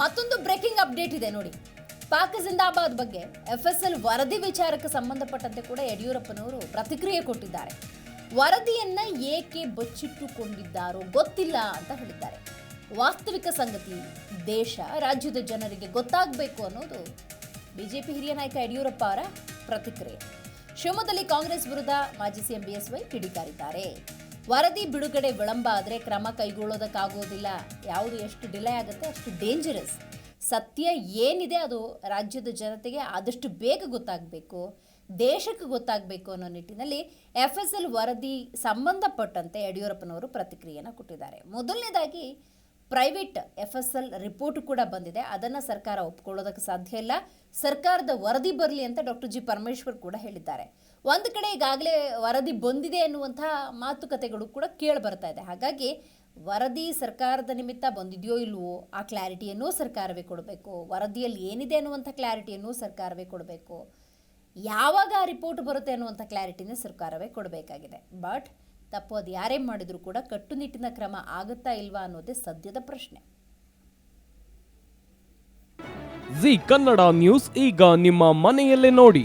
ಮತ್ತೊಂದು breaking update ಇದೆ ನೋಡಿ. ಪಾಕ್ ಜಿಂದಾಬಾದ್ ಬಗ್ಗೆ ಎಫ್ ಎಸ್ ಎಲ್ ವರದಿ ವಿಚಾರಕ್ಕೆ ಸಂಬಂಧಪಟ್ಟಂತೆ ಕೂಡ ಯಡಿಯೂರಪ್ಪನವರು ಪ್ರತಿಕ್ರಿಯೆ ಕೊಟ್ಟಿದ್ದಾರೆ. ವರದಿಯನ್ನ ಏಕೆ ಬಚ್ಚಿಟ್ಟುಕೊಂಡಿದ್ದಾರೋ ಗೊತ್ತಿಲ್ಲ ಅಂತ ಹೇಳಿದ್ದಾರೆ. ವಾಸ್ತವಿಕ ಸಂಗತಿ, ದೇಶ, ರಾಜ್ಯದ ಜನರಿಗೆ ಗೊತ್ತಾಗಬೇಕು ಅನ್ನೋದು ಬಿಜೆಪಿ ಹಿರಿಯ ನಾಯಕ ಯಡಿಯೂರಪ್ಪ ಅವರ ಪ್ರತಿಕ್ರಿಯೆ. ಶಿವಮೊಗ್ಗದಲ್ಲಿ ಕಾಂಗ್ರೆಸ್ ವಿರುದ್ಧ ಮಾಜಿ ಸಿಎಂ ಬಿಎಸ್ವೈ ಕಿಡಿಕಾರಿದ್ದಾರೆ. ವರದಿ ಬಿಡುಗಡೆ ವಿಳಂಬ ಆದರೆ ಕ್ರಮ ಕೈಗೊಳ್ಳೋದಕ್ಕಾಗೋದಿಲ್ಲ. ಯಾವುದು ಎಷ್ಟು ಡಿಲೇ ಆಗುತ್ತೆ ಅಷ್ಟು ಡೇಂಜರಸ್ ಸತ್ಯ ಏನಿದೆ ಅದು ರಾಜ್ಯದ ಜನತೆಗೆ ಆದಷ್ಟು ಬೇಗ ಗೊತ್ತಾಗಬೇಕು, ದೇಶಕ್ಕೆ ಗೊತ್ತಾಗಬೇಕು ಅನ್ನೋ ನಿಟ್ಟಿನಲ್ಲಿ ಎಫ್ ಎಸ್ ಎಲ್ ವರದಿ ಸಂಬಂಧಪಟ್ಟಂತೆ ಯಡಿಯೂರಪ್ಪನವರು ಪ್ರತಿಕ್ರಿಯೆಯನ್ನು ಕೊಟ್ಟಿದ್ದಾರೆ. ಮೊದಲನೇದಾಗಿ private F S L report ಕೂಡ ಬಂದಿದೆ. ಅದನ್ನು ಸರ್ಕಾರ ಒಪ್ಕೊಳ್ಳೋದಕ್ಕೆ ಸಾಧ್ಯ ಇಲ್ಲ. ಸರ್ಕಾರದ ವರದಿ ಬರಲಿ ಅಂತ ಡಾಕ್ಟರ್ ಜಿ. ಪರಮೇಶ್ವರ್ ಕೂಡ ಹೇಳಿದ್ದಾರೆ. ಒಂದು ಕಡೆ ಈಗಾಗಲೇ ವರದಿ ಬಂದಿದೆ ಎನ್ನುವಂತಹ ಮಾತುಕತೆಗಳು ಕೂಡ ಕೇಳಿ ಬರ್ತಾ ಇದೆ. ಹಾಗಾಗಿ ವರದಿ ಸರ್ಕಾರದ ನಿಮಿತ್ತ ಬಂದಿದೆಯೋ ಇಲ್ವೋ ಆ ಕ್ಲಾರಿಟಿಯನ್ನು ಸರ್ಕಾರವೇ ಕೊಡಬೇಕು. ವರದಿಯಲ್ಲಿ ಏನಿದೆ ಅನ್ನುವಂಥ ಕ್ಲಾರಿಟಿಯನ್ನು ಸರ್ಕಾರವೇ ಕೊಡಬೇಕು. ಯಾವಾಗ ಆ ರಿಪೋರ್ಟ್ ಬರುತ್ತೆ ಅನ್ನುವಂಥ ಕ್ಲಾರಿಟಿನ ಸರ್ಕಾರವೇ ಕೊಡಬೇಕಾಗಿದೆ. ಬಟ್ ತಪ್ಪು ಅದು ಯಾರೇ ಮಾಡಿದರೂ ಕೂಡ ಕಟ್ಟುನಿಟ್ಟಿನ ಕ್ರಮ ಆಗುತ್ತಾ ಇಲ್ವಾ ಅನ್ನೋದೇ ಸದ್ಯದ ಪ್ರಶ್ನೆ. ಜಿ ಕನ್ನಡ ನ್ಯೂಸ್ ಈಗ ನಿಮ್ಮ ಮನೆಯಲ್ಲೇ ನೋಡಿ.